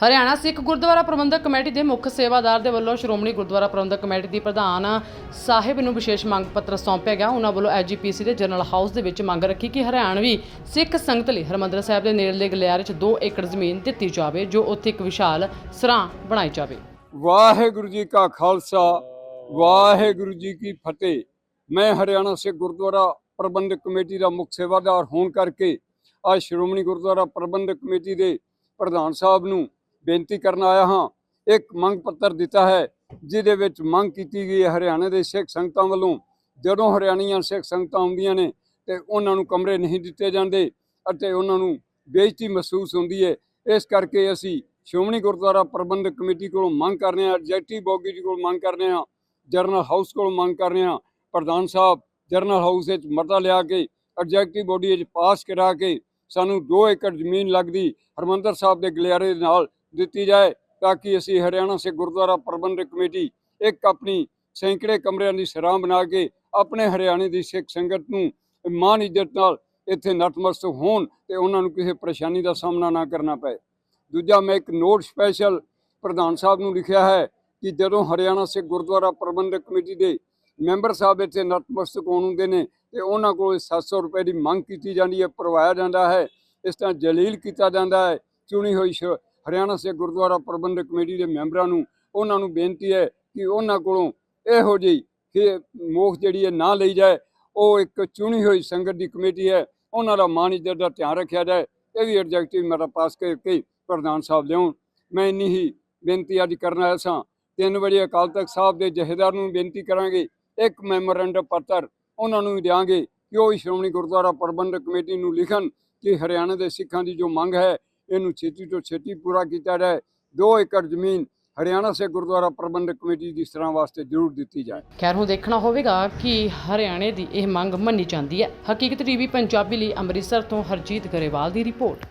ਹਰਿਆਣਾ ਸਿੱਖ ਗੁਰਦੁਆਰਾ ਪ੍ਰਬੰਧਕ committee ਦੇ ਮੁੱਖ ਸੇਵਾਦਾਰ ਦੇ ਵੱਲੋਂ ਸ਼੍ਰੋਮਣੀ ਗੁਰਦੁਆਰਾ ਪ੍ਰਬੰਧਕ ਕਮੇਟੀ ਦੀ ਪ੍ਰਧਾਨ ਸਾਹਿਬ ਨੂੰ ਵਿਸ਼ੇਸ਼ ਮੰਗ ਪੱਤਰ ਸੌਂਪਿਆ ਗਿਆ। ਉਹਨਾਂ ਵੱਲੋਂ ਐਜੀਪੀਸੀ ਦੇ ਜਨਰਲ ਹਾਊਸ ਦੇ ਵਿੱਚ ਮੰਗ ਰੱਖੀ ਕਿ ਹਰਿਆਣਵੀ ਸਿੱਖ ਸੰਗਤ ਲਈ ਹਰਮੰਦਰ ਸਾਹਿਬ ਦੇ ਨੇੜਲੇ ਗਲਿਆਰੇ 'ਚ 2 ਏਕੜ ਜ਼ਮੀਨ ਦਿੱਤੀ ਜਾਵੇ, ਜੋ ਉੱਥੇ ਇੱਕ ਵਿਸ਼ਾਲ ਸਰਾਂ ਬਣਾਈ ਜਾਵੇ। ਵਾਹਿਗੁਰੂ ਜੀ ਕਾ ਖਾਲਸਾ, ਵਾਹਿਗੁਰੂ ਜੀ ਕੀ ਫਤਿਹ। ਮੈਂ ਹਰਿਆਣਾ ਸਿੱਖ ਗੁਰਦੁਆਰਾ ਪ੍ਰਬੰਧਕ ਕਮੇਟੀ ਦਾ ਮੁੱਖ ਸੇਵਾਦਾਰ ਹੋਣ ਕਰਕੇ ਅੱਜ ਸ਼੍ਰੋਮਣੀ ਗੁਰਦੁਆਰਾ ਪ੍ਰਬੰਧਕ ਕਮੇਟੀ ਦੇ ਪ੍ਰਧਾਨ ਸਾਹਿਬ ਨੂੰ ਬੇਨਤੀ ਕਰਨ ਆਇਆ ਹਾਂ। ਇੱਕ ਮੰਗ ਪੱਤਰ ਦਿੱਤਾ ਹੈ, ਜਿਹਦੇ ਵਿੱਚ ਮੰਗ ਕੀਤੀ ਗਈ ਹੈ ਹਰਿਆਣਾ ਦੇ ਸਿੱਖ ਸੰਗਤਾਂ ਵੱਲੋਂ। ਜਦੋਂ ਹਰਿਆਣੀਆਂ ਸਿੱਖ ਸੰਗਤਾਂ ਆਉਂਦੀਆਂ ਨੇ ਤੇ ਉਹਨਾਂ ਨੂੰ ਕਮਰੇ ਨਹੀਂ ਦਿੱਤੇ ਜਾਂਦੇ ਅਤੇ ਉਹਨਾਂ ਨੂੰ ਬੇਇੱਜ਼ਤੀ ਮਹਿਸੂਸ ਹੁੰਦੀ ਹੈ। ਇਸ ਕਰਕੇ ਅਸੀਂ ਸ਼੍ਰੋਮਣੀ ਗੁਰਦੁਆਰਾ ਪ੍ਰਬੰਧਕ ਕਮੇਟੀ ਕੋਲੋਂ ਮੰਗ ਕਰ ਰਹੇ ਹਾਂ ਐਗਜ਼ੈਕਟਿਵ ਬੋਗੀ ਜੀ ਕੋਲ ਮੰਗ ਕਰ ਰਹੇ ਹਾਂ, ਜਰਨਲ ਹਾਊਸ ਕੋਲੋਂ ਮੰਗ ਕਰ ਰਹੇ ਹਾਂ। ਪ੍ਰਧਾਨ ਸਾਹਿਬ, ਜਰਨਲ ਹਾਊਸ ਵਿੱਚ ਮਤਾ ਲਿਆ ਕੇ, ਐਗਜ਼ੈਕਟਿਵ ਬੋਡੀ ਵਿੱਚ ਪਾਸ ਕਰਾ ਕੇ ਸਾਨੂੰ 2 ਏਕੜ ਜ਼ਮੀਨ ਲੱਗਦੀ ਹਰਮੰਦਰ ਸਾਹਿਬ ਦੇ ਗਲਿਆਰੇ ਦੇ ਨਾਲ ਦਿੱਤੀ ਜਾਏ ਤਾਂ ਕਿ ਅਸੀਂ ਹਰਿਆਣਾ ਸਿੱਖ ਗੁਰਦੁਆਰਾ ਪ੍ਰਬੰਧਕ ਕਮੇਟੀ ਇੱਕ ਆਪਣੀ ਸੈਂਕੜੇ ਕਮਰਿਆਂ ਦੀ ਸਰਾਂ ਬਣਾ ਕੇ ਆਪਣੇ ਹਰਿਆਣੇ ਦੀ ਸਿੱਖ ਸੰਗਤ ਨੂੰ ਮਾਨ ਇੱਜ਼ਤ ਨਾਲ ਇੱਥੇ ਨਤਮਸਤਕ ਹੋਣ ਤੇ ਉਹਨਾਂ ਨੂੰ ਕਿਸੇ ਪਰੇਸ਼ਾਨੀ ਦਾ ਸਾਹਮਣਾ ਨਾ ਕਰਨਾ ਪਏ। ਦੂਜਾ ਮੈਂ ਇੱਕ ਨੋਟ ਸਪੈਸ਼ਲ ਪ੍ਰਧਾਨ ਸਾਹਿਬ ਨੂੰ ਲਿਖਿਆ ਹੈ ਕਿ ਜਦੋਂ ਹਰਿਆਣਾ ਸਿੱਖ ਗੁਰਦੁਆਰਾ ਪ੍ਰਬੰਧਕ ਕਮੇਟੀ ਦੇ ਮੈਂਬਰ ਸਾਹਿਬ ਇੱਥੇ ਨਤਮਸਤਕ ਹੋਣ ਹੁੰਦੇ ਨੇ ਤੇ ਉਹਨਾਂ ਕੋਲ 700 ਰੁਪਏ ਦੀ ਮੰਗ ਕੀਤੀ ਜਾਂਦੀ ਹੈ, ਭਰਵਾਇਆ ਜਾਂਦਾ ਹੈ, ਇਸ ਤਰ੍ਹਾਂ ਜਲੀਲ ਕੀਤਾ ਜਾਂਦਾ ਹੈ, ਚੁਣੀ ਹੋਈ ਸ਼- ਹਰਿਆਣਾ ਸਿੱਖ ਗੁਰਦੁਆਰਾ ਪ੍ਰਬੰਧਕ ਕਮੇਟੀ ਦੇ ਮੈਂਬਰਾਂ ਨੂੰ ਉਹਨਾਂ ਨੂੰ ਬੇਨਤੀ ਹੈ ਕਿ ਉਹਨਾਂ ਕੋਲੋਂ ਇਹੋ ਜਿਹੀ ਕਿ ਮੋਖ ਜਿਹੜੀ ਹੈ ਨਾ ਲਈ ਜਾਏ। ਉਹ ਇੱਕ ਚੁਣੀ ਹੋਈ ਸੰਗਤ ਦੀ ਕਮੇਟੀ ਹੈ। ਉਹਨਾਂ ਦਾ ਮਾਨ ਇੱਜ਼ਤ ਦਾ ਧਿਆਨ ਰੱਖਿਆ ਜਾਏ। ਇਹ ਵੀ ਐਡਜੈਕਟਿਵ ਮੇਰਾ ਪਾਸ ਕਰਕੇ ਪ੍ਰਧਾਨ ਸਾਹਿਬ ਲਿਆਉਣ। ਮੈਂ ਇੰਨੀ ਹੀ ਬੇਨਤੀ ਅੱਜ ਕਰਨ ਆਇਆ ਸਾਂ। 3 ਵਜੇ ਅਕਾਲ ਤਖਤ ਸਾਹਿਬ ਦੇ ਜਥੇਦਾਰ ਨੂੰ ਬੇਨਤੀ ਕਰਾਂਗੇ। ਇੱਕ ਮੈਮੋਰੈਂਡਮ ਪੱਤਰ ਉਹਨਾਂ ਨੂੰ ਵੀ ਦਿਆਂਗੇ ਕਿ ਉਹ ਵੀ ਸ਼੍ਰੋਮਣੀ ਗੁਰਦੁਆਰਾ ਪ੍ਰਬੰਧਕ ਕਮੇਟੀ ਨੂੰ ਲਿਖਣ ਕਿ ਹਰਿਆਣਾ ਦੇ ਸਿੱਖਾਂ ਦੀ ਜੋ ਮੰਗ ਹੈ ਇਹਨੂੰ ਛੇਤੀ ਤੋਂ ਛੇਤੀ ਪੂਰਾ ਕੀਤਾ ਜਾਏ। 2 ਏਕੜ ਜ਼ਮੀਨ ਹਰਿਆਣਾ ਸਿੱਖ ਗੁਰਦੁਆਰਾ ਪ੍ਰਬੰਧਕ ਕਮੇਟੀ ਦੀ ਸਰਾਂ ਵਾਸਤੇ ਜ਼ਰੂਰ ਦਿੱਤੀ ਜਾਏ। ਖੈਰ, ਹੁਣ ਦੇਖਣਾ ਹੋਵੇਗਾ ਕਿ ਹਰਿਆਣੇ ਦੀ ਇਹ ਮੰਗ ਮੰਨੀ ਜਾਂਦੀ ਹੈ। ਹਕੀਕਤ ਟੀਵੀ ਪੰਜਾਬੀ ਲਈ ਅੰਮ੍ਰਿਤਸਰ ਤੋਂ ਹਰਜੀਤ ਗਰੇਵਾਲ ਦੀ ਰਿਪੋਰਟ।